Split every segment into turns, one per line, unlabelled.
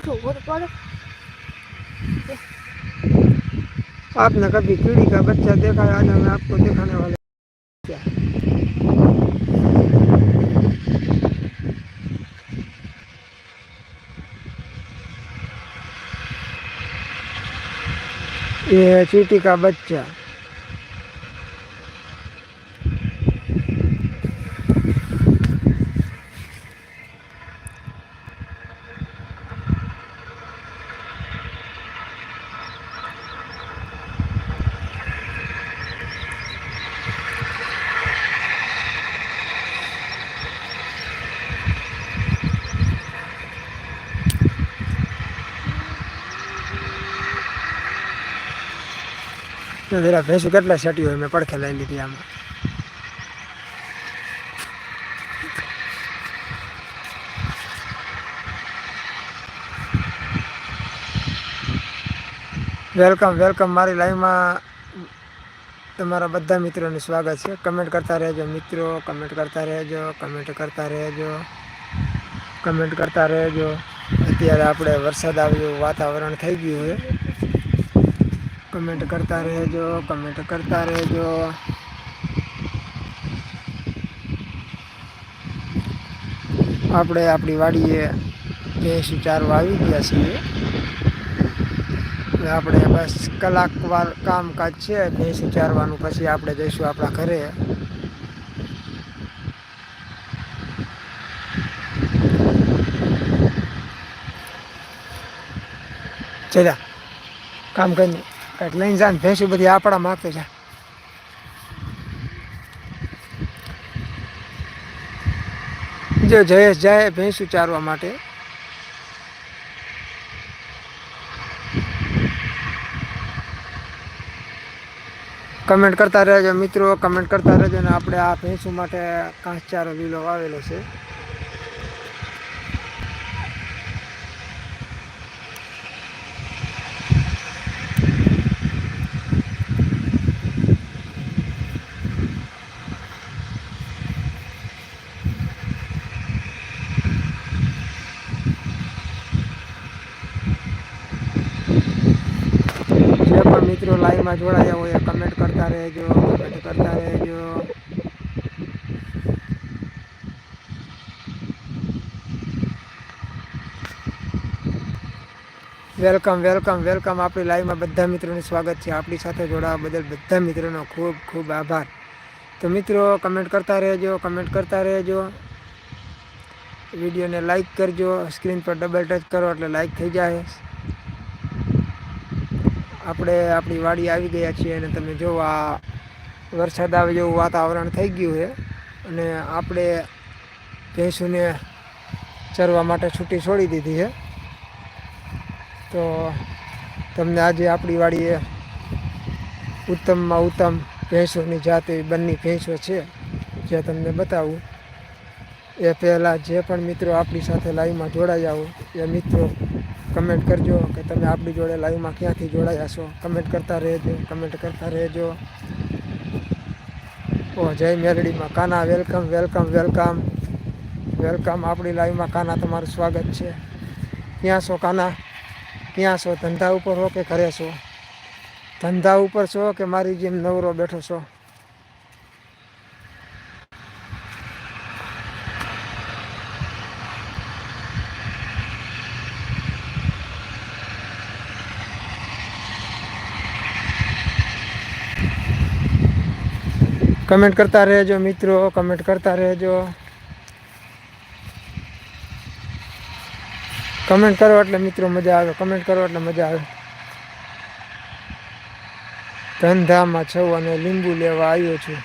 तो
आपने कभी कीड़ी का बच्चा देखा है आज हमें आपको दिखाने वाले। ये चीटी का बच्चा। જરા ભેંસું કેટલા સેટી હોય મેં પડખે લઈ લીધી આમાં. વેલકમ વેલકમ મારી લાઈવમાં તમારા બધા મિત્રોનું સ્વાગત છે. કમેન્ટ કરતા રહેજો મિત્રો કમેન્ટ કરતા રહેજો કમેન્ટ કરતા રહેજો કમેન્ટ કરતા રહેજો. અત્યારે આપણે વરસાદ આવ્યું, વાતાવરણ થઈ ગયું છે. કમેન્ટ કરતા રહેજો કમેન્ટ કરતા રહેજો. આપણે આપણી વાડીએ ભેંસી ચારવા આવી ગયા છીએ. આપણે બસ કલાક વાર કામકાજ છે, ભેંસી ચારવાનું પછી આપણે જઈશું આપણા ઘરે. ચલા, કામ કરીને. કંઈક લઈને જાય ને ભેંસું બધી આપણા માગતો છે જો જયેશ જાય ભેંસું ચારવા માટે. કમેન્ટ કરતા રહેજો મિત્રો કમેન્ટ કરતા રહેજો ને આપણે આ ભેંસું માટે કાંસચારો લીલો વાવેલો છે જે પણ મિત્રો લાઈવમાં જોડાયા હોય કમેન્ટ કરતા રહેજો કમેન્ટ કરતા રહેજો. વેલકમ વેલકમ વેલકમ આપણી લાઈવમાં બધા મિત્રોનું સ્વાગત છે. આપણી સાથે જોડાવા બદલ બધા મિત્રોનો ખૂબ ખૂબ આભાર. તો મિત્રો કમેન્ટ કરતા રહેજો કમેન્ટ કરતા રહેજો. વિડીયોને લાઈક કરજો સ્ક્રીન પર ડબલ ટચ કરો એટલે લાઈક થઈ જાય. આપણે આપણી વાડી આવી ગયા છીએ અને તમે જો આ વરસાદ આવે જેવું વાતાવરણ થઈ ગયું છે અને આપણે ભેંસુને ચરવા માટે છૂટી છોડી દીધી છે. તો તમને આજે આપણી વાડીએ ઉત્તમમાં ઉત્તમ ભેંસોની જાતિ બંને ભેંસો છે, જે તમને બતાવું. એ પહેલાં જે પણ મિત્રો આપણી સાથે લાઈવમાં જોડાઈ આવો એ મિત્રો કમેન્ટ કરજો કે તમે આપણી જોડે લાઈવમાં ક્યાંથી જોડાયા છો. કમેન્ટ કરતા રહેજો, કમેન્ટ કરતા રહેજો. ઓ, જય મેલડીમાં Kana welcome welcome welcome welcome આપણી લાઈવમાં કાના, તમારું સ્વાગત છે. ક્યાં છો કાના? ક્યાં છો? ધંધા ઉપર હો કે ઘરે છો? ધંધા ઉપર છો કે મારી જેમ નવરો બેઠો છો? કમેન્ટ કરતા રહેજો મિત્રો કમેન્ટ કરતા રહેજો. કમેન્ટ કરો એટલે મિત્રો મજા આવે કમેન્ટ કરો એટલે મજા આવે. ધંધામાં છું અને લીંબુ લેવા આવ્યો છું.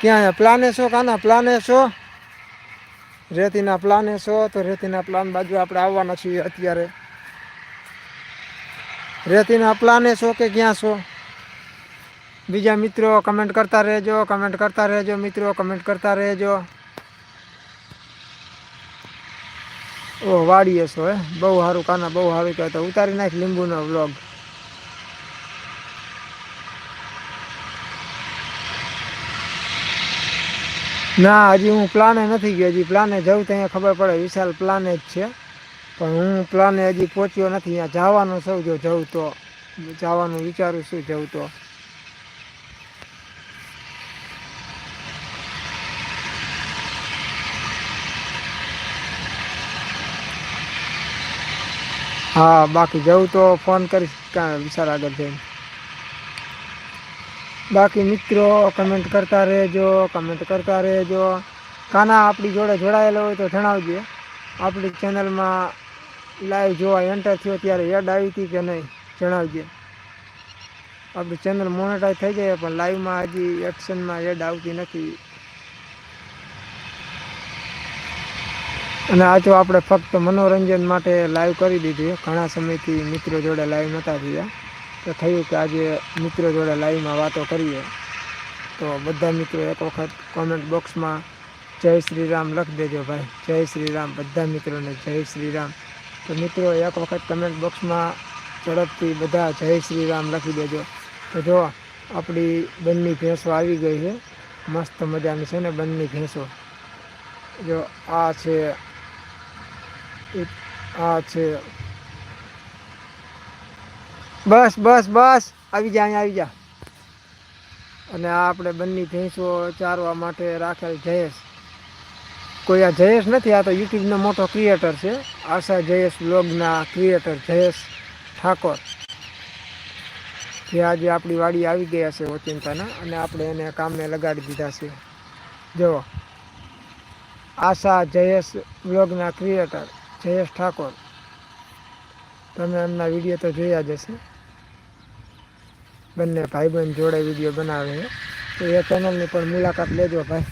ક્યાં પ્લાને છો કાના? પ્લાને છો? રેતીના પ્લાને છો? તો રેતીના પ્લાન બાજુ આપણે આવવાના છીએ અત્યારે. રેતીના પ્લાને છો કે ક્યાં છો? બીજા મિત્રો કમેન્ટ કરતા રહેજો કમેન્ટ કરતા રહેજો મિત્રો કમેન્ટ કરતા રહેજો. ઓ વાડીએ છો હે બહુ સારું કાના, બહુ સારું કહેતો ઉતારી નાખ લીંબુનો વ્લોગ. ના, હજી હું પ્લાને નથી ગયો, હજી પ્લાને જવું તો અહીંયા ખબર પડે, વિશાલ પ્લાને જ છે. પણ હું પ્લાને હજી પહોંચ્યો નથી, અહીંયા જવાનું સૌ જો જવું તો. જવાનું વિચારું છું જવું તો. હા, બાકી જવું તો ફોન કરીશ ક્યાં વિચાર આગળ જઈને. બાકી મિત્રો કમેન્ટ કરતા રહેજો કમેન્ટ કરતા રહેજો. કાના આપણી જોડે જોડાયેલો હોય તો જણાવજો. આપણી ચેનલમાં લાઈવ જોવા એન્ટર થયો ત્યારે એડ આવી હતી કે નહીં, જણાવજો. આપણી ચેનલ મોનેટાઈઝ થઈ જાય, પણ લાઈવમાં હજી એક્શનમાં એડ આવતી નથી. અને આ તો આપણે ફક્ત મનોરંજન માટે લાઈવ કરી દીધી ઘણા સમયથી મિત્રો જોડે લાઈવ નહોતા થયા. તો થયું કે આજે મિત્રો જોડે લાઈવમાં વાતો કરીએ. તો બધા મિત્રો એક વખત કોમેન્ટ બોક્સમાં જય શ્રી રામ લખી દેજો ભાઈ. જય શ્રી રામ. બધા મિત્રોને જય શ્રી રામ. તો મિત્રો એક વખત કમેન્ટ બોક્સમાં ઝડપથી બધા જય શ્રી રામ લખી દેજો. તો જો આપણી બંને ભેંસો આવી ગઈ છે. મસ્ત મજાની છે ને બંને ભેંસો. જો આ છે આ છે. બસ બસ બસ. આવી જા, અહીંયા આવી જા. અને આ આપણે બંને ભેંસો ચારવા માટે રાખેલ જયેશ. કોઈ આ જયેશ નથી, આ તો યુટ્યુબનો મોટો ક્રિએટર છે. આશા જયેશ બ્લોગના ક્રિએટર જયેશ ઠાકોર. જે આજે આપણી વાડી આવી ગયા છે ઓચિંતાના અને આપણે એને કામને લગાડી દીધા છે. જુઓ. આશા જયેશ બ્લોગના ક્રિએટર જયેશ ઠાકોર. તમે એમના વીડિયો તો જોયા જ હશે. બંને ભાઈબંધ જોડે વીડિયો બનાવે છે. તો એ ચેનલની પણ મુલાકાત લેજો ભાઈ.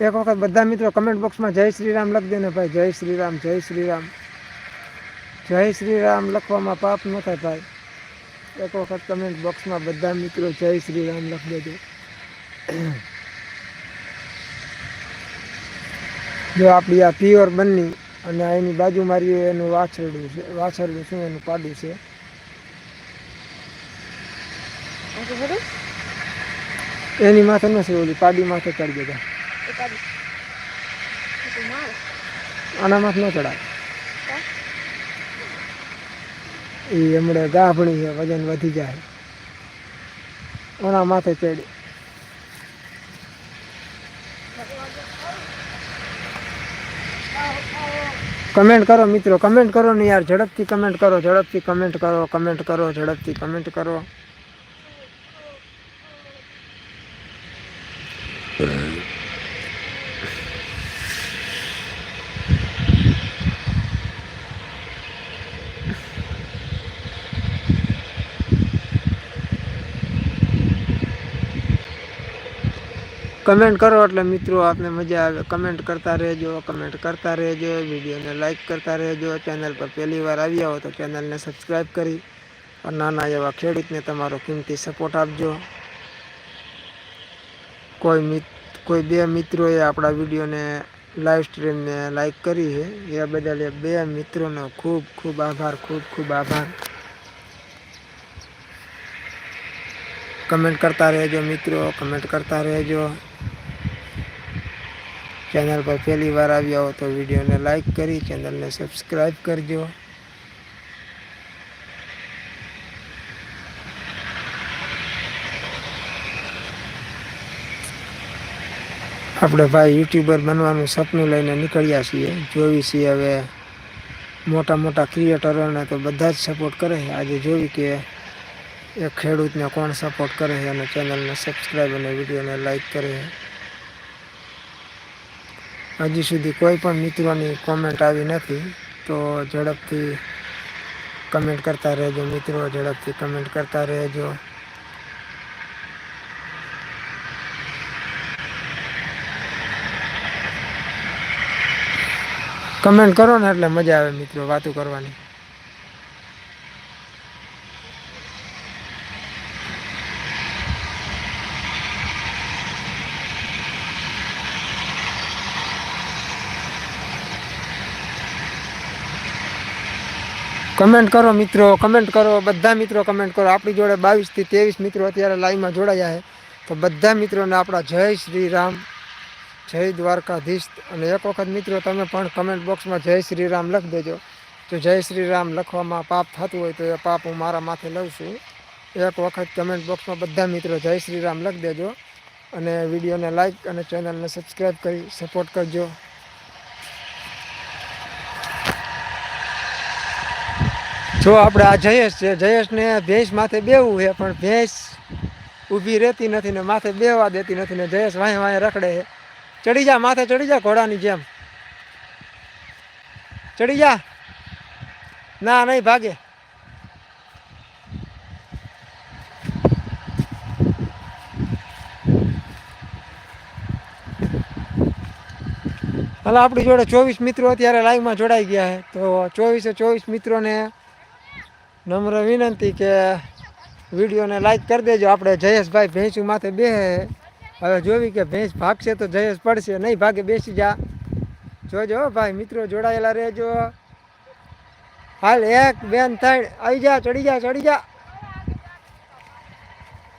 એક વખત બધા મિત્રો કમેન્ટ બોક્સમાં જય શ્રી રામ લખી દે ને ભાઈ. જય શ્રી રામ, જય શ્રી રામ. જય શ્રી રામ લખવામાં પાપ ન થાય ભાઈ. એક વખત કમેન્ટ બોક્સમાં બધા મિત્રો જય શ્રી રામ લખી દેજો. જો આપણી આ પ્યોર બની અને એની બાજુ મારી એનું વાછરડું છે, વાછરડું શું એનું પાડું છે? એની માથે નથી ઓલી, પાડી માથે ચડી જતા આના માથે ન ચડાય. એ હમણાં ગાભણી છે, વજન વધી જાય. ઓના માથે ચડી. કમેન્ટ કરો મિત્રો કમેન્ટ કરો ને યાર, ઝડપથી કમેન્ટ કરો, ઝડપથી કમેન્ટ કરો કમેન્ટ કરો, ઝડપથી કમેન્ટ કરો. કમેન્ટ કરો એટલે મિત્રો આપને મજા આવે. કમેન્ટ કરતા રહેજો, કમેન્ટ કરતા રહેજો, વિડીયોને લાઈક કરતા રહેજો. ચેનલ પર પહેલી વાર આવ્યા હો તો ચેનલને સબસ્ક્રાઈબ કરી નાના એવા ખેડૂતને તમારો કિંમતી સપોર્ટ આપજો. કોઈ કોઈ બે મિત્રોએ આપણા વિડીયોને લાઈવ સ્ટ્રીમને લાઈક કરી છે. એ બદલ એ બે મિત્રોનો ખૂબ ખૂબ આભાર, ખૂબ ખૂબ આભાર. કમેન્ટ કરતા રહેજો મિત્રો, કમેન્ટ કરતા રહેજો. ચેનલ પર પહેલી વાર આવ્યા હો તો વિડીયોને લાઈક કરી, ચેનલને સબસ્ક્રાઈબ કરજો. આપણે ભાઈ યુટ્યુબર બનવાનું સપનું લઈને નીકળ્યા છીએ. જોવી છીએ હવે મોટા મોટા ક્રિએટરોને તો બધા જ સપોર્ટ કરે છે. આજે જોવી કે એ ખેડૂતને કોણ સપોર્ટ કરે છે અને ચેનલને સબસ્ક્રાઈબ અને વિડીયોને લાઈક કરે છે. હજી સુધી કોઈ પણ મિત્રોની કોમેન્ટ આવી નથી, તો ઝડપથી કમેન્ટ કરતા રહેજો મિત્રો, ઝડપથી કમેન્ટ કરતા રહેજો. કમેન્ટ કરો ને એટલે મજા આવે મિત્રો વાતો કરવાની. કમેન્ટ કરો મિત્રો કમેન્ટ કરો, બધા મિત્રો કમેન્ટ કરો. આપણી જોડે બાવીસથી ત્રેવીસ મિત્રો અત્યારે લાઈવમાં જોડાયા છે. તો બધા મિત્રોને આપણા જય શ્રી રામ, જય દ્વારકાધીશ. અને એક વખત મિત્રો તમે પણ કમેન્ટ બોક્સમાં જય શ્રી રામ લખી દેજો. જો જય શ્રી રામ લખવામાં પાપ થતું હોય તો એ પાપ હું મારા માથે લઉં છું. એક વખત કમેન્ટ બોક્સમાં બધા મિત્રો જય શ્રી રામ લખી દેજો. અને વિડીયોને લાઈક અને ચેનલને સબસ્ક્રાઈબ કરી સપોર્ટ કરજો. જો આપણે આ જયેશ છે, જયેશને ભેંસ માથે બેવું છે, પણ ભેંસ ઊભી રહેતી નથી ને માથે બેવા દેતી નથી ને જયેશ વાંહે વાંહે રખડે છે. ચડી જા, માથે ચડી જા ઘોડાની જેમ. ચડી જા. ના, નહીં ભાગે. હાલ, આપણી જોડે ચોવીસ મિત્રો અત્યારે લાઈવમાં જોડાઈ ગયા છે. તો ચોવીસે ચોવીસ મિત્રોને નમ્ર વિનંતી કે વિડીયોને લાઈક કરી દેજો. આપણે જયેશભાઈ ભેંસું માથે બે હવે જોવી કે ભેંસ ભાગશે તો જયેશ પડશે, નહીં ભાગે બેસી જા. જોજો ભાઈ, મિત્રો જોડાયેલા રહેજો. હાલ એક બેન ત્રણ, આવી જા, ચડી જા ચડી જા.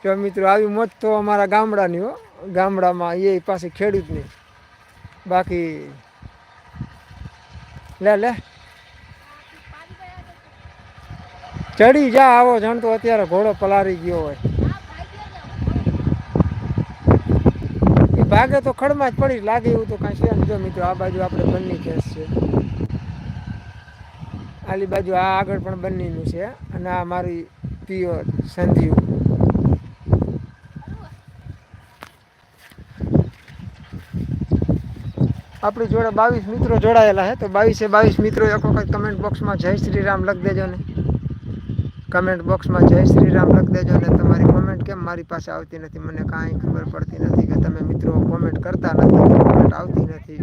જો મિત્રો, આવી મોજ તો અમારા ગામડાની હો. ગામડામાં એ પાસે ખેડૂતની. બાકી, લે લે. ચડી જા આવો જાણતો અત્યારે ઘોડો પલારી ગયો હોય. એ ભાગે તો ખડમાં જ પડી, લાગે એવું તો કાંઈ છે. જો મિત્રો, આ બાજુ આપણે બંને કેસ છે. આલી બાજુ આ આગળ પણ બંનેનું છે. અને આ મારી પિયોર સંધીયું. આપણી જોડે બાવીસ મિત્રો જોડાયેલા છે તો બાવીસે બાવીસ મિત્રો, એક વખત કમેન્ટ બોક્સમાં જય શ્રી રામ લખી દેજો ને. કમેન્ટ બોક્સમાં જય શ્રી રામ લખી દેજો ને તમારી કોમેન્ટ કેમ મારી પાસે આવતી નથી? મને કાંઈ ખબર પડતી નથી કે તમે મિત્રો કોમેન્ટ કરતા નથી કોમેન્ટ આવતી નથી.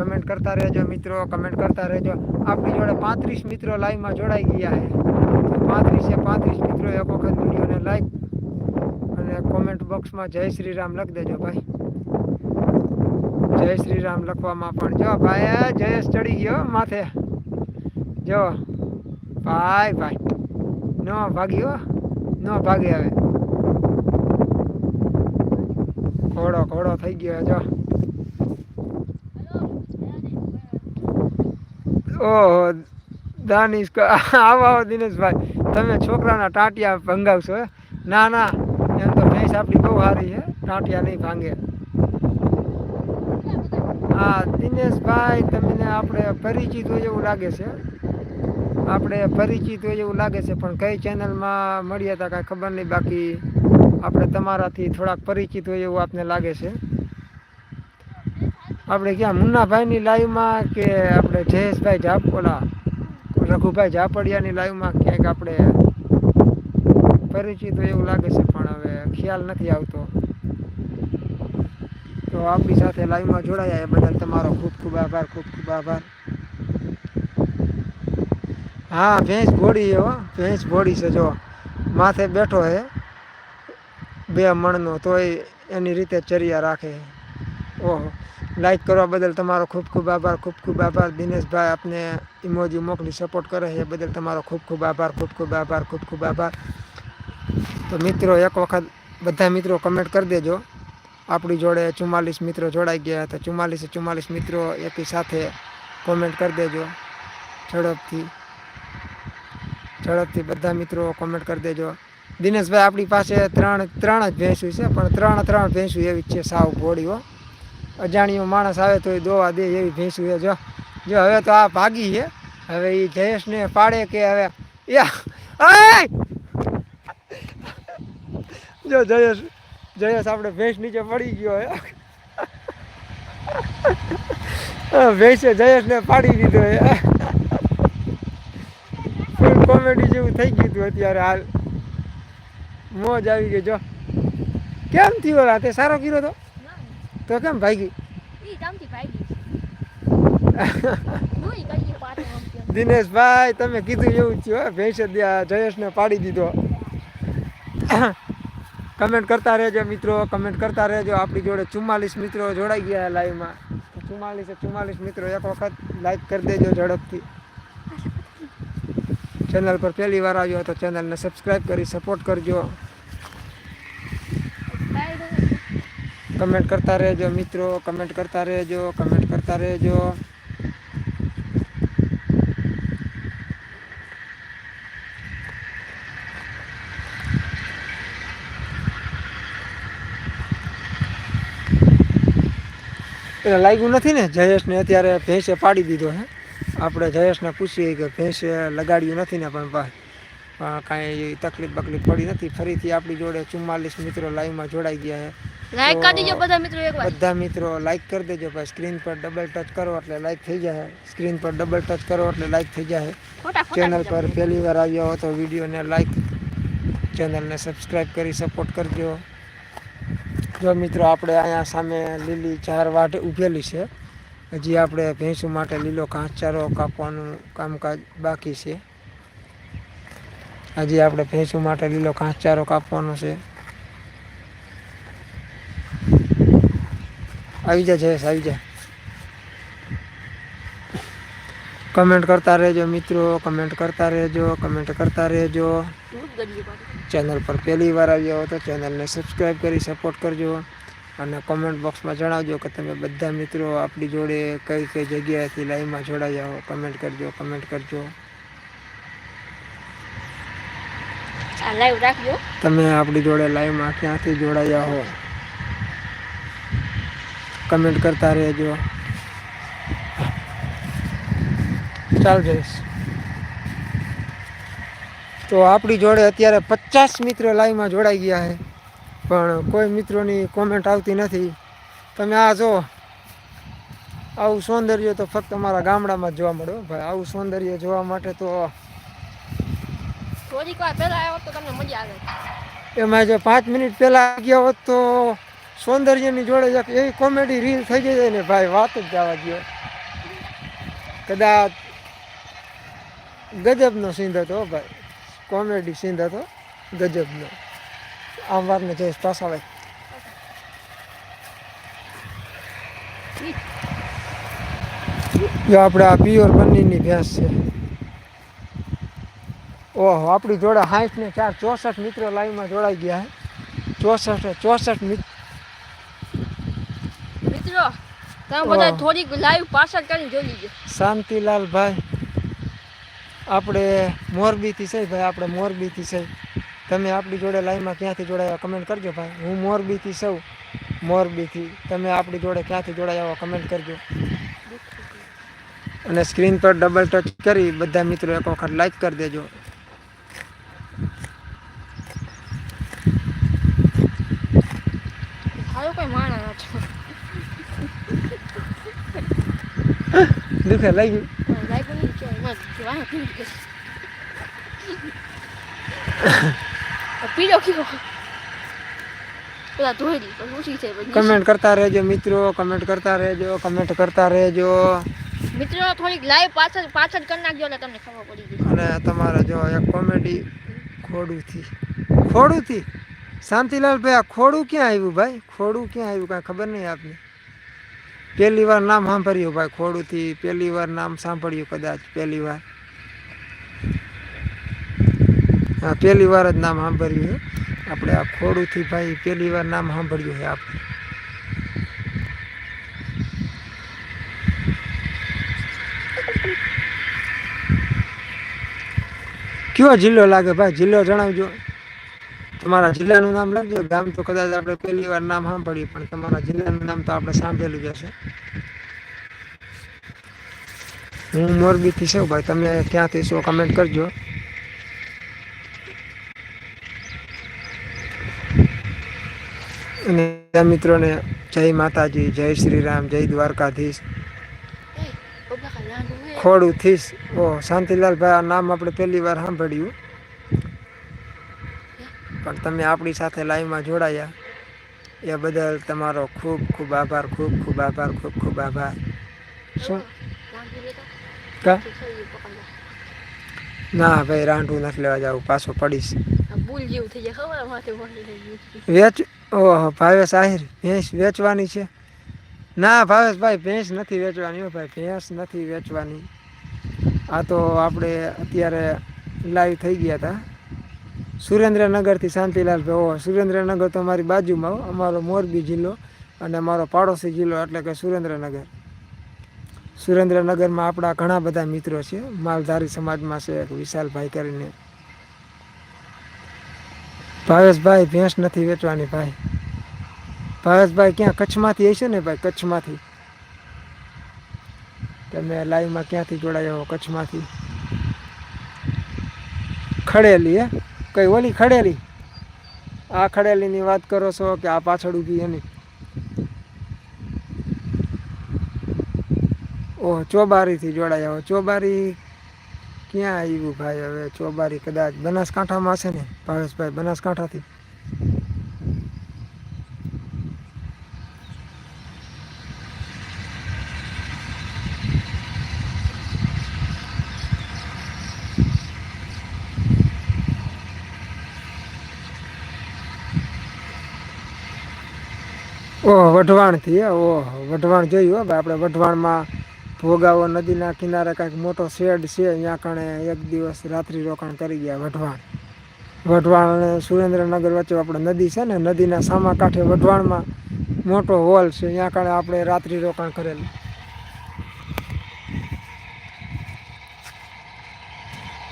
કમેન્ટ કરતા રહેજો મિત્રો કમેન્ટ કરતા રહેજો. આપણી જોડે પાંત્રીસ મિત્રો લાઈવમાં જોડાઈ ગયા છે. પાંત્રીસે પાંત્રીસ મિત્રો એક વખત વિડીયોને લાઈક અને કોમેન્ટ બોક્સમાં જય શ્રી રામ લખી દેજો ભાઈ. જય શ્રી રામ લખવામાં પણ જો ભાઈ જયેશ ચડી ગયો માથે. જો. ભાઈ ભાઈ નો ભાગ્યો ન ભાગે હવે ઘોડો ઘોડો થઈ ગયો જો ઓહો, દાનિશ આવો આવો, દિનેશભાઈ. તમે છોકરાના ટાંટિયા ભંગાવશો, હે? ના ના. એમ તો ભેંસ આપણી બહુ સારી છે. ટાંટિયા નહીં ભાંગે. હા, દિનેશભાઈ, તમને આપણે પરિચિત હોય એવું લાગે છે. આપણે પરિચિત હોય એવું લાગે છે, પણ કઈ ચેનલમાં મળ્યા હતા કાંઈ ખબર નહીં, બાકી આપણે તમારાથી થોડાક પરિચિત હોય એવું આપને લાગે છે. આપણે ક્યાં, મુન્નાભાઈની લાઈવમાં કે આપણે જયેશભાઈ જાપ ઓલા રઘુભાઈ ઝાપડિયાની લાઈવમાં ક્યાંક આપણે પરિચિત હોય એવું લાગે છે, પણ હવે ખ્યાલ નથી આવતો. તો આપણી સાથે લાઈવમાં જોડાયા એ બદલ તમારો ખૂબ ખૂબ આભાર, ખૂબ ખૂબ આભાર. હા, ભેંસ ઘોડી હો ભેંસ ઘોડી છે જો. માથે બેઠો છે બે મણનો, તોય એની રીતે ચર્યા રાખે ઓહો લાઈક કરવા બદલ તમારો ખૂબ ખૂબ આભાર, ખૂબ ખૂબ આભાર. દિનેશભાઈ આપને ઇમોજી મોકલી સપોર્ટ કરે છે એ બદલ તમારો ખૂબ ખૂબ આભાર, ખૂબ ખૂબ આભાર, ખૂબ ખૂબ આભાર. તો મિત્રો, એક વખત બધા મિત્રો કમેન્ટ કરી દેજો. આપણી જોડે ચુમ્માલીસ મિત્રો જોડાઈ ગયા તો ચુમ્માલીસે ચુમ્માલીસ મિત્રો એકી સાથે કોમેન્ટ કરી દેજો. ઝડપથી. ઝડપથી બધા મિત્રો કોમેન્ટ કરી દેજો. દિનેશભાઈ આપણી પાસે ત્રણ ત્રણ જ ભેંસું છે, પણ ત્રણ ત્રણ ભેંસું એવી જ છે સાવ ઘોડીઓ અજાણ્યો માણસ આવે તો એ દોવા દે એવી ભેંસું છે. જો જો હવે તો આ ભાગી છે. હવે એ જયેશને પાડે કે હવે જો જયેશ જયેશ આપણે ભેંસ નીચે પડી ગયો હે. ભેંસે જયેશને પાડી દીધો હે. કોમેડી જેવું થઈ ગયું હતું અત્યારે હાલ. મોજ આવી ગઈ જો. કેમ થયો રાતે? સારો કર્યો તો? તો કેમ ભાગી
ઈ ગામથી ભાગી ગઈ.
દિનેશભાઈ તમે કીધું એવું જ થયું હે. ભેંસે જયેશને પાડી દીધો. કમેન્ટ કરતા રહેજો મિત્રો કમેન્ટ કરતા રહેજો. આપણી જોડે ચુમ્માલીસ મિત્રો જોડાઈ ગયા લાઈવમાં ચુમ્માલીસે ચુમ્માલીસ મિત્રો એક વખત લાઈક કરી દેજો ઝડપથી. ચેનલ પર પહેલી વાર આવ્યો તો ચેનલને સબસ્ક્રાઈબ કરી સપોર્ટ કરજો. કમેન્ટ કરતા રહેજો મિત્રો કમેન્ટ કરતા રહેજો કમેન્ટ કરતા રહેજો. લાગ્યું નથી ને જયેશને અત્યારે ભેંસે પાડી દીધો હે. આપણે જયેશને પૂછીએ કે ભેંસે લગાડ્યું નથી ને પણ પણ કાંઈ તકલીફ બકલીફ પડી નથી. ફરીથી આપણી જોડે ચુમ્માલીસ મિત્રો લાઈવમાં જોડાઈ ગયા છે.
લાઈક કરી દેજો બધા મિત્રો એકવાર
બધા મિત્રો લાઈક કરી દેજો ભાઈ. સ્ક્રીન પર ડબલ ટચ કરો એટલે લાઈક થઈ જાય. સ્ક્રીન પર ડબલ ટચ કરો એટલે લાઈક થઈ જાય. ચેનલ પર પહેલી વાર આવ્યા હો તો વિડીયોને લાઈક ચેનલને સબસ્ક્રાઈબ કરી સપોર્ટ કરજો. જો મિત્રો આપણે અહીંયા સામે લીલી ચાર વાટ ઉભેલી છે. હજી આપણે ભેંસુ માટે લીલો ઘાસચારો કાપવાનું કામકાજ બાકી છે. હજી આપણે ભેંસુ માટે લીલો ઘાસચારો કાપવાનો છે. આવી જા જયેશ આવી જા. કમેન્ટ કરતા રહેજો મિત્રો કમેન્ટ કરતા રહેજો કમેન્ટ કરતા રહેજો. ચેનલ પર પહેલી વાર આવ્યા હો તો ચેનલને સબસ્ક્રાઈબ કરી સપોર્ટ કરજો. અને કોમેન્ટ બોક્સમાં જણાવજો કે તમે બધા મિત્રો આપણી જોડે કઈ કઈ જગ્યાએથી લાઈવમાં જોડાયા હો. કમેન્ટ કરજો કમેન્ટ કરજો.
લાઈવ રાખજો.
તમે આપણી જોડે લાઈવમાં ક્યાંથી જોડાયા હો? કમેન્ટ કરતા રહેજો. ચાલ જઈશ. તો આપણી જોડે અત્યારે પચાસ મિત્રો લાઈવમાં જોડાઈ ગયા છે. પણ કોઈ મિત્રોની કોમેન્ટ આવતી નથી. તમે આ જો આવું સૌંદર્ય તો ફક્ત અમારા ગામડામાં જ જોવા મળે ભાઈ. આવું સૌંદર્ય જોવા માટે તો
થોડીક વાર પહેલા આવ્યો તો તમને મજા આવે.
એમાં જો પાંચ મિનિટ પહેલાં ગયા હોત તો સૌંદર્યની જોડે એક એવી કોમેડી રીલ થઈ જાય ને ભાઈ વાત જ જવા ગયો કદાચ ગજબનો સીન હતો ભાઈ. કોમેડી સીન હતો ગજબનો. જઈશ પાછા ભાઈ જો આપણે આ પિયોર પનીરની ભેંસ છે ઓહો આપણી જોડે સાઠ ને ચાર ચોસઠ મિત્રો લાઈવમાં જોડાઈ ગયા ચોસઠ ચોસઠ મિત્ર
મિત્રો તમે બધા. થોડીક લાઈવ પાછળ કરીને જોઈ લીજો
શાંતિલાલ ભાઈ આપણે મોરબીથી છે ભાઈ આપણે મોરબીથી છે તમે આપણી જોડે લાઈવમાં ક્યાંથી જોડાયા કમેન્ટ કરજો ભાઈ. હું મોરબીથી સૌ મોરબીથી. તમે આપણી જોડે ક્યાંથી જોડાયા કમેન્ટ કરજો. અને સ્ક્રીન પર ડબલ ટચ કરી બધા મિત્રો એક વખત લાઈક કરી દેજો. દુખે લઈ ગયું
લાઈવ નહીં કે એમાં વાહ પી ગયો કીધો પેલા ધોઈ ઓછી
કમેન્ટ કરતા રહેજો મિત્રો કમેન્ટ કરતા રહેજો કમેન્ટ કરતા રહેજો.
મિત્રો થોડીક લાઈવ પાછળ પાછળ કરી નાખજો એટલે તમને ખબર પડી જશે.
અને તમારે જો એક કોમેડી ખોડુંથી. ખોડુંથી? શાંતિલાલ ભાઈ આ ખોડું ક્યાં આવ્યું ભાઈ? ખોડું ક્યાં આવ્યું? કાંઈ ખબર નહીં આપને. પહેલી વાર નામ સાંભળ્યું ભાઈ ખોડુંથી. પહેલી વાર નામ સાંભળ્યું કદાચ પહેલી વાર. હા પહેલી વાર જ નામ સાંભળ્યું છે. આપણે આ ખોડુંથી ભાઈ પહેલી વાર નામ સાંભળ્યું છે આપણે. કયો જિલ્લો લાગે ભાઈ? જિલ્લો જણાવજો. તમારા જિલ્લાનું નામ લખજો. ગામ તો કદાચ આપણે પહેલી વાર નામ સાંભળ્યું, પણ તમારા જિલ્લાનું નામ તો આપણે સાંભળેલું જ હશે. હું મોરબીથી છું ભાઈ. તમે ક્યાંથી છો કમેન્ટ કરજો. અને મિત્રોને જય માતાજી જય શ્રી રામ જય દ્વારકાધીશ. ખોડું થીશ ઓ શાંતિલાલભાઈ આ નામ આપણે પહેલી વાર સાંભળ્યું. પણ તમે આપણી સાથે લાઈવમાં જોડાયા. એ બદલ તમારો ખૂબ ખૂબ આભાર ખૂબ ખૂબ આભાર ખૂબ ખૂબ આભાર. શું? કા? ના ભાઈ રાંઢું નથી લેવા જાવ પાછો પડીશ. વેચ ઓહો, ભાવેશ આહિર, ભેંસ વેચવાની છે? ના, ભાવેશભાઈ, ભેંસ નથી વેચવાની, હો ભાઈ, ભેંસ નથી વેચવાની. આ તો આપણે અત્યારે લાઈવ થઈ ગયા હતા. સુરેન્દ્રનગરથી શાંતિલાલ ભાઈ, ઓહો, સુરેન્દ્રનગર તો અમારી બાજુમાં અમારો મોરબી જિલ્લો અને મારો પાડોશી જિલ્લો એટલે કે સુરેન્દ્રનગર. સુરેન્દ્રનગરમાં આપણા ઘણા બધા મિત્રો છે. માલધારી સમાજમાં છે એક વિશાલભાઈ કરીને. ભાવેશભાઈ ભેંસ નથી વેચવાની ભાઈ. ભાવેશભાઈ ક્યાં કચ્છમાંથી હશે ને ભાઈ, કચ્છમાંથી? તમે લાઈવમાં ક્યાંથી જોડાયો કચ્છમાંથી? ખડેલી, હે? કઈ ઓલી ખડેલી? આ ખડેલીની વાત કરો છો કે આ પાછળ ઊભી એની? ઓહ, ચોબારીથી જોડાયા હો, ચોબારી ક્યાં આવ્યું ભાઈ હવે? ચોબારી કદાચ બનાસકાંઠામાં હશે ને, ભાવેશભાઈ, બનાસકાંઠાથી? ઓહ, વઢવાણથી ઓહ, વઢવાણ જોયું હો ભાઈ, આપણે વઢવાણમાં ભોગાવો નદીના કિનારે કાંઈક મોટો શેડ છે, ત્યાં કણે એક દિવસ રાત્રિ રોકાણ કરી ગયા વઢવાણ. વઢવાણ અને સુરેન્દ્રનગર વચ્ચે આપણે નદી છે ને, નદીના સામા કાંઠે વઢવાણમાં મોટો હોલ છે, ત્યાં કણે આપણે રાત્રિ રોકાણ કરેલું.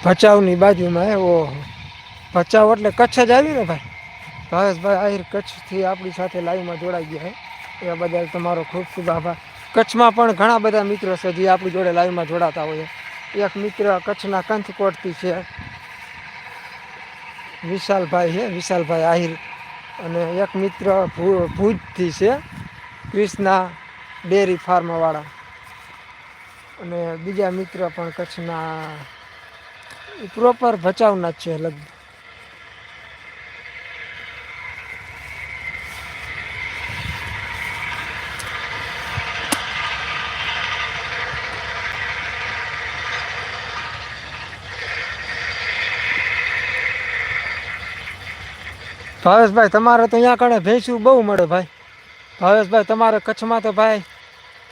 ભચાઉની બાજુમાં એ ઓહો. ભચાઉ એટલે કચ્છ જ આવ્યું ને ભાઈ? ભાવેશભાઈ આહિર કચ્છથી આપણી સાથે લાઈવમાં જોડાઈ ગયા એ બદલ તમારો ખૂબ ખૂબ આભાર. કચ્છમાં પણ ઘણા બધા મિત્રો છે જે આપણી જોડે લાઈવમાં જોડાતા હોય એક મિત્ર કચ્છના કંથકોટથી છે. વિશાલભાઈ છે, વિશાલભાઈ આહિર. અને એક મિત્ર ભુજથી છે ક્રિષ્ના ડેરી ફાર્મવાળા. અને બીજા મિત્ર પણ કચ્છના પ્રોપર ભચાઉના જ છે લગભગ. ભાવેશભાઈ તમારે તો અહીંયા કણે ભેંસું બહુ મળે ભાઈ. ભાવેશભાઈ તમારે કચ્છમાં તો ભાઈ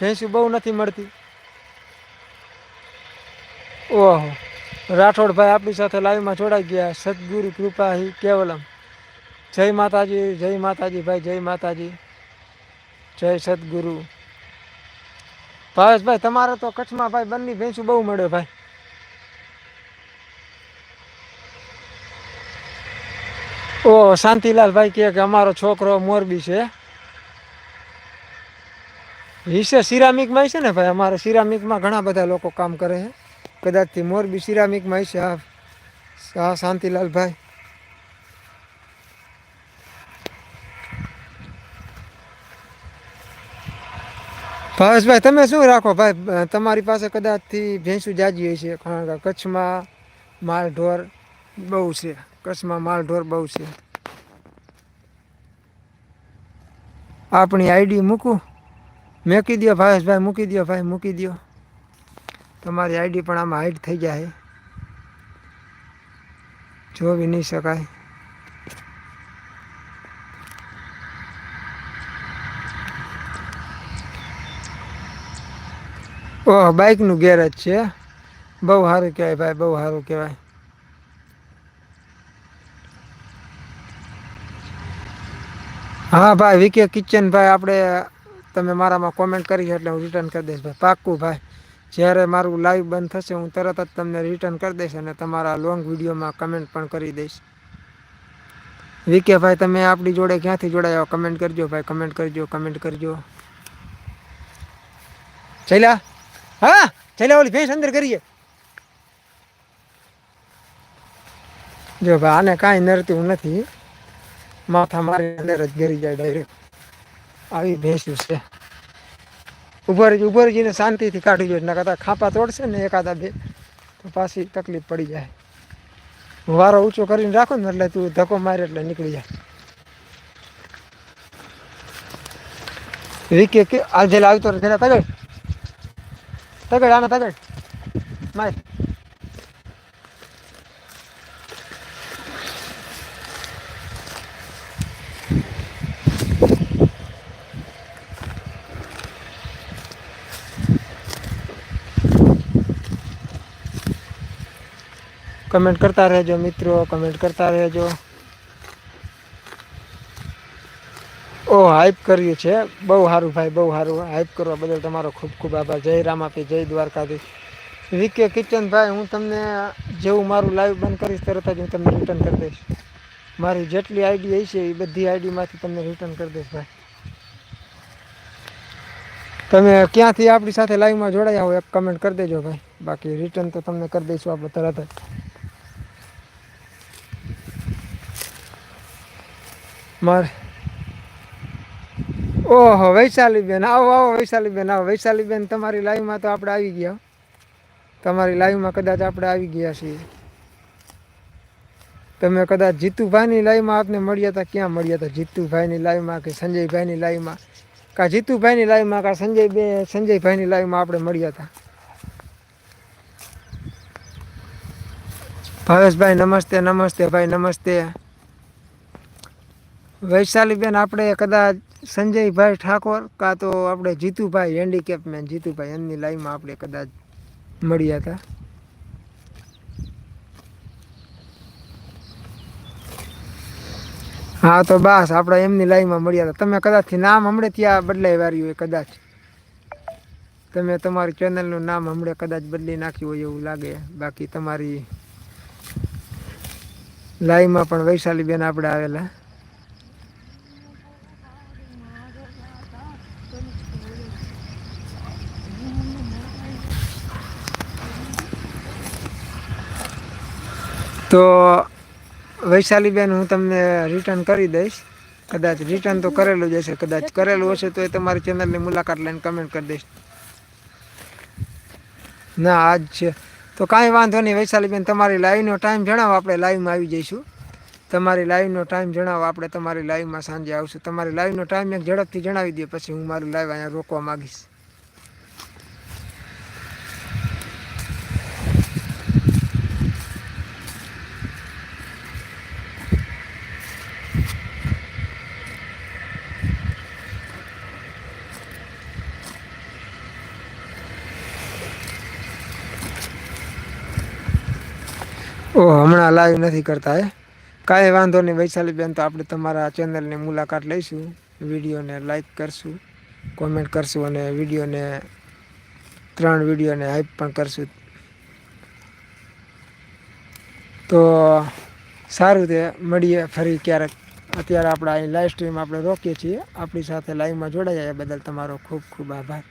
ભેંસું બહુ નથી મળતી. ઓહો. રાઠોડભાઈ આપણી સાથે લાઈવમાં જોડાઈ ગયા. સદગુરુ કૃપા હિ કેવલમ. જય માતાજી જય માતાજી ભાઈ, જય માતાજી. જય સદગુરુ. ભાવેશભાઈ તમારે તો કચ્છમાં ભાઈ બંને ભેંસું બહુ મળે ભાઈ. ઓ શાંતિલાલ ભાઈ કહે કે અમારો છોકરો મોરબી છે. વિશે સિરામિકમાં છે ને ભાઈ? અમારે સિરામિકમાં ઘણા બધા લોકો કામ કરે છે. કદાચથી મોરબી સિરામિકમાં છે હા હા શાંતિલાલ ભાઈ ભાવેશભાઈ, તમે શું રાખો ભાઈ? તમારી પાસે કદાચથી ભેંસું જાજી હોય છે, કારણ કે કચ્છમાં માલ ઢોર બહુ છે. કચ્છમાં માલ ઢોર બહુ છે આપણી આઈડી મૂકું. મૂકી દો ભાવેશભાઈ, મૂકી દો ભાઈ, મૂકી દો તમારી આઈડી પણ આમાં હાઈડ થઈ જાય. જોવી નહીં શકાય. ઓહ બાઇકનું ગેરેજ છે. બહુ સારું કહેવાય ભાઈ, બહુ સારું કહેવાય. હા, ભાઈ, વિકે કિચન, ભાઈ, આપણે, તમે મારામાં કોમેન્ટ કરી એટલે હું રિટર્ન કરી દઈશ, ભાઈ. પાક્કું, ભાઈ. જ્યારે મારું લાઈવ બંધ થશે, હું તરત જ તમને રિટર્ન કરી દઈશ અને તમારા લોંગ વિડીયોમાં કમેન્ટ પણ કરી દઈશ. વિકે, ભાઈ, તમે આપણી જોડે ક્યાંથી જોડાયા કમેન્ટ કરજો, ભાઈ. કમેન્ટ કરજો કમેન્ટ કરજો. ચૈલા હા ચૈલા ઓલી ભેંસ અંદર કરીએ જો, ભાઈ, આને કાંઈ નડતું નથી. માથા મારી અંદર જ ગરી જાય ડાયરેક્ટ આવી ભેંસ્યું છે. ઉભર ઉભરજીને શાંતિથી કાઢી જોઈએ ના કદાચ ખાપા તોડશે ને એકાદા બે, તો પાછી તકલીફ પડી જાય. વારો ઊંચો કરીને રાખો ને એટલે તું ધક્કો મારે એટલે નીકળી જાય. વિકે આવતો જરા તગડ. તગડ, આને તગડ. માય કમેન્ટ કરતા રહેજો મિત્રો, કમેન્ટ કરતા રહેજો. ઓ હાઈપ કર્યું છે. બહુ સારું ભાઈ, બહુ સારું. હાઈપ કરવા બદલ તમારો ખૂબ ખૂબ આભાર. જય રામાપી, જય દ્વારકાધીશ. વિકે કિચન ભાઈ હું તમને જેવું મારું લાઈવ બંધ કરીશ, તરત જ હું તમને રિટર્ન કરી દઈશ. મારી જેટલી આઈડી હશે એ બધી આઈડીમાંથી તમને રિટર્ન કરી દઈશ ભાઈ. તમે ક્યાંથી આપણી સાથે લાઈવમાં જોડાયા હોય કમેન્ટ કરી દેજો ભાઈ. બાકી રિટર્ન તો તમને કરી દઈશું આપણે તરત જ. મારે. ઓહો, વૈશાલીબેન, આવો આવો, વૈશાલીબેન આવો. વૈશાલીબેન, તમારી લાઈવમાં તો આપણે આવી ગયા. તમારી લાઈવમાં કદાચ આપણે આવી ગયા છીએ. તમે કદાચ જીતુભાઈની લાઈવમાં આપને મળ્યા હતા? ક્યાં મળ્યા હતા? જીતુભાઈની લાઈવમાં કે સંજયભાઈની લાઈવમાં? કા જીતુભાઈની લાઈવમાં કા સંજય બે સંજયભાઈની લાઈવમાં આપણે મળ્યા હતા? ભાવેશભાઈ, નમસ્તે નમસ્તે ભાઈ, નમસ્તે. વૈશાલીબેન, આપણે કદાચ સંજયભાઈ ઠાકોર કાં તો આપણે જીતુભાઈ હેન્ડીકેપમેન જીતુભાઈ એમની લાઈનમાં આપણે કદાચ મળ્યા હતા. હા, તો બસ, આપણે એમની લાઈનમાં મળ્યા હતા. તમે કદાચથી નામ હમણાં ત્યાં બદલાઈ વાર્યું હોય કદાચ. તમે તમારી ચેનલનું નામ હમણાં કદાચ બદલી નાખ્યું હોય એવું લાગે. બાકી તમારી લાઈવમાં પણ વૈશાલીબેન આપણે આવેલા. તો વૈશાલીબેન, હું તમને રિટર્ન કરી દઈશ. કદાચ રિટર્ન તો કરેલું જ હશે, કદાચ કરેલું હશે તો એ તમારી ચેનલની મુલાકાત લઈને કમેન્ટ કરી દઈશ. ના, આજ છે. તો કાંઈ વાંધો નહીં, વૈશાલીબેન, તમારી લાઈવનો ટાઈમ જણાવો, આપણે લાઈવમાં આવી જઈશું. તમારી લાઈવનો ટાઈમ જણાવો, આપણે તમારી લાઈવમાં સાંજે આવશું. તમારી લાઈવનો ટાઈમ એક ઝડપથી જણાવી દે, પછી હું મારું લાઈવ અહીંયા રોકવા માગીશ. હમણાં લાઈવ નથી કરતા એ કાંઈ વાંધો નહીં વૈશાલીબેન તો આપણે તમારા ચેનલની મુલાકાત લઈશું. વિડીયોને લાઈક કરશું કોમેન્ટ કરશું અને વિડીયોને ત્રણ વિડીયોને હાઈપ પણ કરશું. તો સારું તે, મળીએ ફરી ક્યારેક. અત્યારે આપણે અહીં લાઈવ સ્ટ્રીમ આપણે રોકીએ છીએ. આપણી સાથે લાઈવમાં જોડાયા બદલ તમારો ખૂબ ખૂબ આભાર.